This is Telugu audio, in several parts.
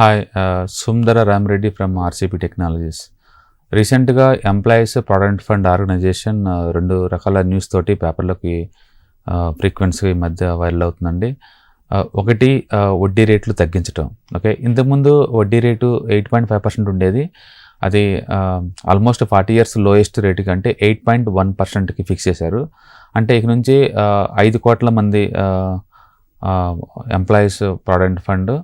Hi Sundara Ramareddy from RCP technologies రీసెంట్గా ఎంప్లాయీస్ ప్రావిడెంట్ ఫండ్ ఆర్గనైజేషన్ రెండు రకాల న్యూస్ తోటి పేపర్లోకి ఫ్రీక్వెన్సీ uh, ఈ మధ్య వైరల్ అవుతుందండి. Uh, ఒకటి uh, వడ్డీ రేట్లు తగ్గించడం ఓకే ఇంతకుముందు వడ్డీ rate eight point five percent ఉండేది. అది almost forty years lowest rate కంటే ఎయిట్ పాయింట్ వన్ పర్సెంట్కి ఫిక్స్ చేశారు. అంటే ఇక నుంచి ఐదు కోట్ల మంది ఎంప్లాయీస్ ప్రావిడెంట్ ఫండ్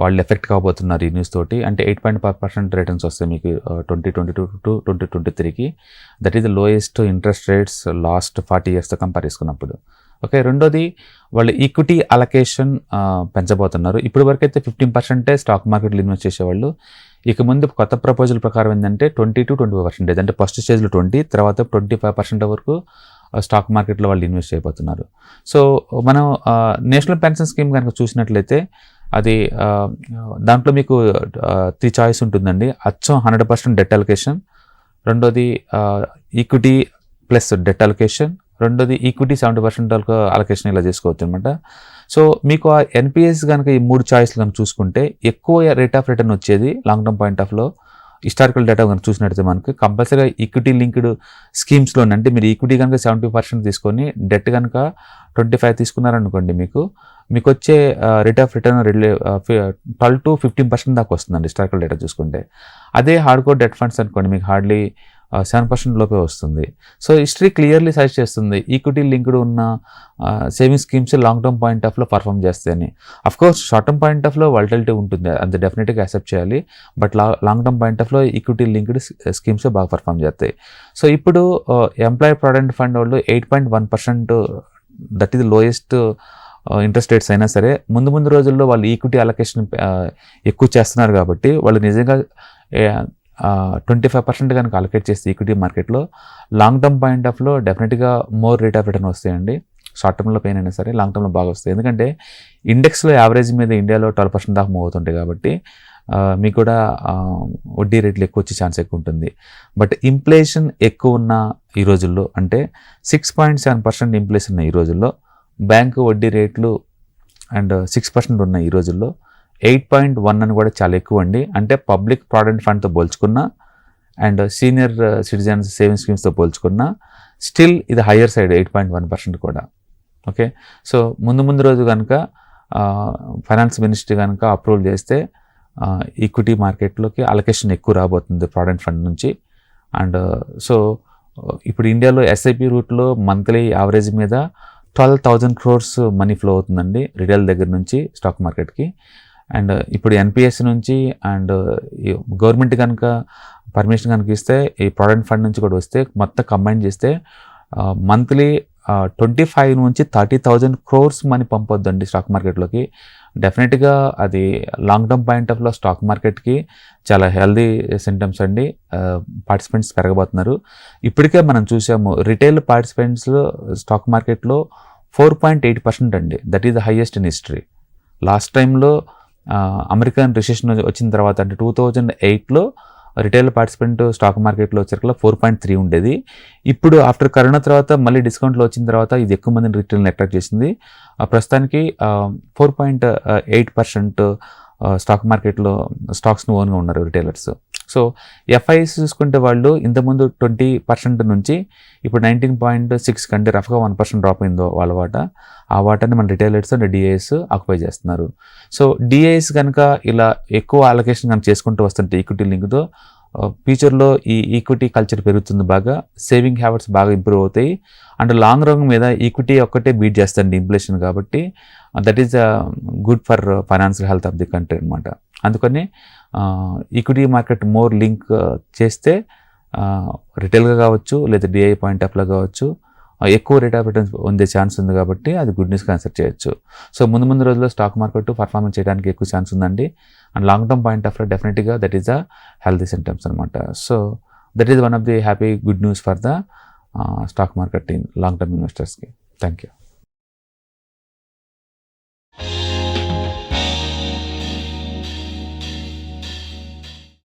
వాళ్ళు ఎఫెక్ట్ కాబోతున్నారు ఈ న్యూస్ తోటి. అంటే eight point five percent returns వస్తాయి మీకు twenty twenty two to twenty twenty త్రీకి. That is the lowest interest rates last forty ఇయర్స్తో compare చేసుకున్నప్పుడు. ఓకే రెండోది వాళ్ళు ఈక్విటీ అలకేషన్ పెంచబోతున్నారు. ఇప్పటి వరకు అయితే ఫిఫ్టీన్ పర్సెంటే స్టాక్ మార్కెట్లో ఇన్వెస్ట్ చేసేవాళ్ళు. ఇక ముందు కొత్త ప్రపోజల్ ప్రకారం ఏంటంటే twenty to twenty five percentage అంటే ఫస్ట్ స్టేజ్లో ట్వంటీ తర్వాత ట్వంటీ ఫైవ్ పర్సెంట్ వరకు స్టాక్ మార్కెట్లో వాళ్ళు ఇన్వెస్ట్ చేయబోతున్నారు. సో మనం నేషనల్ పెన్షన్ స్కీమ్ కనుక చూసినట్లయితే అది దాంట్లో మీకు త్రీ చాయిస్ ఉంటుందండి. అచ్చం హండ్రెడ్ పర్సెంట్ డెట్ అలొకేషన్ రెండోది ఈక్విటీ ప్లస్ డెట్ అలొకేషన్ రెండోది ఈక్విటీ సెవెంటీ పర్సెంట్ అలొకేషన్ ఇలా చేసుకోవచ్చు అనమాట సో మీకు ఆ ఎన్పిఎస్ కనుక ఈ మూడు చాయిస్లు కనుక చూసుకుంటే ఎక్కువ రేట్ ఆఫ్ రిటర్న్ వచ్చేది లాంగ్ టర్మ్ పాయింట్ ఆఫ్లో హిస్టారికల్ డేటా కనుక చూసినట్టయితే మనకి కంపల్సరీగా ఈక్విటీ లింక్డ్ స్కీమ్స్లో అంటే మీరు ఈక్విటీ కనుక సెవెంటీ పర్సెంట్ తీసుకొని డెట్ కనుక ట్వంటీ ఫైవ్ తీసుకున్నారనుకోండి మీకు మీకు వచ్చే rate of return twelve to fifteen percent దాకా వస్తుందండి హిస్టారికల్ డేటా చూసుకుంటే. అదే హార్డ్ కోర్ డెట్ ఫండ్స్ అనుకోండి మీకు హార్డ్లీ సెవెన్ పర్సెంట్ లోపే వస్తుంది. సో హిస్టరీ క్లియర్లీ సజెస్ట్ చేస్తుంది ఈక్విటీ లింక్డ్ ఉన్న saving schemes long term point ఆఫ్లో పర్ఫామ్ చేస్తాయని of course short term point ఆఫ్లో వాలిటిలిటీ ఉంటుంది అది డెఫినెట్గా యాక్సెప్ట్ చేయాలి బట్ లాంగ్ టర్మ్ పాయింట్ ఆఫ్లో ఈక్విటీ లింక్డ్ స్కీమ్స్ బాగా పర్ఫామ్ చేస్తాయి. సో ఇప్పుడు ఎంప్లాయీ ప్రావిడెంట్ ఫండ్ వాళ్ళు eight point one percent that is lowest interest rates అయినా సరే ముందు ముందు రోజుల్లో వాళ్ళు ఈక్విటీ అలొకేషన్ ఎక్కువ చేస్తున్నారు కాబట్టి వాళ్ళు నిజంగా ట్వంటీ ఫైవ్ పర్సెంట్ కనుక అలొకేట్ చేస్తే ఈక్విటీ మార్కెట్లో లాంగ్ టర్మ్ పాయింట్ ఆఫ్లో డెఫినెట్గా మోర్ రేట్ ఆఫ్ రిటర్న్ వస్తాయండి. షార్ట్ టర్మ్లో పెయిన్ అయినా సరే లాంగ్ టర్మ్లో బాగా వస్తాయి. ఎందుకంటే ఇండెక్స్లో యావరేజ్ మీద ఇండియాలో ట్వెల్వ్ పర్సెంట్ దాకా మూవ్ అవుతుంటాయి కాబట్టి మీకు కూడా వడ్డీ రేట్లు ఎక్కువ వచ్చే ఛాన్స్ ఎక్కువ ఉంటుంది. బట్ ఇన్ఫ్లేషన్ ఎక్కువ ఉన్న ఈ రోజుల్లో అంటే six point seven percent inflation ఉన్న ఈ రోజుల్లో బ్యాంకు వడ్డీ రేట్లు అండ్ సిక్స్ పర్సెంట్ ఉన్న ఈ రోజుల్లో ఎయిట్ పాయింట్ వన్ అని కూడా చాలా ఎక్కువ అండి అంటే పబ్లిక్ ప్రావిడెంట్ ఫండ్తో పోల్చుకున్న and senior uh, citizens saving స్కీమ్స్తో పోల్చుకున్న స్టిల్ ఇది higher side eight point one percent కూడా. ఓకే? సో ముందు ముందు రోజు కనుక ఫైనాన్స్ మినిస్ట్రీ కనుక అప్రూవల్ చేస్తే ఈక్విటీ మార్కెట్లోకి అలొకేషన్ ఎక్కువ రాబోతుంది ప్రావిడెంట్ ఫండ్ నుంచి. అండ్ uh, సో uh, ఇప్పుడు ఇండియాలో ఎస్ఐపి రూట్లో మంత్లీ యావరేజ్ మీద twelve thousand crores money flow అవుతుందండి రిటైల్ దగ్గర నుంచి స్టాక్ మార్కెట్కి. అండ్ ఇప్పుడు ఎన్పిఎస్ నుంచి అండ్ గవర్నమెంట్ కనుక పర్మిషన్ కనుక ఇస్తే ఈ ప్రావిడెంట్ ఫండ్ నుంచి కూడా వస్తే మొత్తం కంబైన్ చేస్తే మంత్లీ ట్వంటీ ఫైవ్ నుంచి థర్టీ థౌజండ్ క్రోర్స్ మనీ పంపొద్దండి స్టాక్ మార్కెట్లోకి. డెఫినెట్గా అది లాంగ్ టర్మ్ పాయింట్ ఆఫ్లో స్టాక్ మార్కెట్కి చాలా హెల్దీ సింటమ్స్ అండి. పార్టిసిపెంట్స్ పెరగబోతున్నారు. ఇప్పటికే మనం చూసాము రిటైల్ పార్టిసిపెంట్స్లో స్టాక్ మార్కెట్లో ఫోర్ పాయింట్ ఎయిట్ పర్సెంట్ అండి. That is the highest in history. Last టైంలో అమెరికన్ రిసెషన్ వచ్చిన తర్వాత అంటే టూ థౌజండ్ ఎయిట్లో రిటైల్ పార్టిసిపెంట్ స్టాక్ మార్కెట్లో వచ్చేకల్లా ఫోర్ పాయింట్ త్రీ ఉండేది. ఇప్పుడు ఆఫ్టర్ కరోనా తర్వాత మళ్ళీ డిస్కౌంట్లో వచ్చిన తర్వాత ఇది ఎక్కువ మందిని రిటైల్ని అట్రాక్ట్ చేసింది. ప్రస్తుతానికి four point eight percent stock మార్కెట్లో స్టాక్స్ను ఓన్గా ఉన్నారు రిటైలర్స్ సో ఎఫ్ఐఎస్ చూసుకుంటే వాళ్ళు ఇంతకుముందు ట్వంటీ పర్సెంట్ నుంచి ఇప్పుడు నైన్టీన్ పాయింట్ సిక్స్ కంటే రఫ్గా వన్ పర్సెంట్ డ్రాప్ అయిందో వాళ్ళ వాట. ఆ వాటాని మన రిటైలర్స్ అండ్ డిఐఎస్ ఆక్యుపై చేస్తున్నారు. సో డిఐఎస్ కనుక ఇలా ఎక్కువ అలొకేషన్ కనుక చేసుకుంటూ వస్తుంటే ఈక్విటీ లింక్తో ఫ్యూచర్లో ఈ ఈక్విటీ కల్చర్ పెరుగుతుంది బాగా సేవింగ్ హ్యాబిట్స్ బాగా ఇంప్రూవ్ అవుతాయి. అండ్ లాంగ్ రన్ మీద ఈక్విటీ ఒక్కటే బీట్ చేస్తుంది ఇన్ఫ్లేషన్ కాబట్టి that is good for financial health of the country అనమాట అందుకని ఈక్విటీ మార్కెట్ మోర్ లింక్ చేస్తే రిటైల్గా కావచ్చు లేదా డిఐ పాయింట్ ఆఫ్లో కావచ్చు ఎక్కువ రేట్ ఆఫ్ రిటర్న్స్ పొందే ఛాన్స్ ఉంది కాబట్టి అది గుడ్ న్యూస్ కన్సిడర్ చేయొచ్చు. సో ముందు ముందు రోజుల్లో స్టాక్ మార్కెట్ పర్ఫార్మెన్స్ చేయడానికి ఎక్కువ ఛాన్స్ ఉందండి. And long term point of డెఫినెట్గా that is the healthy symptoms అనమాట so that is one of the happy good news for the stock market in long term ఇన్వెస్టర్స్కి thank you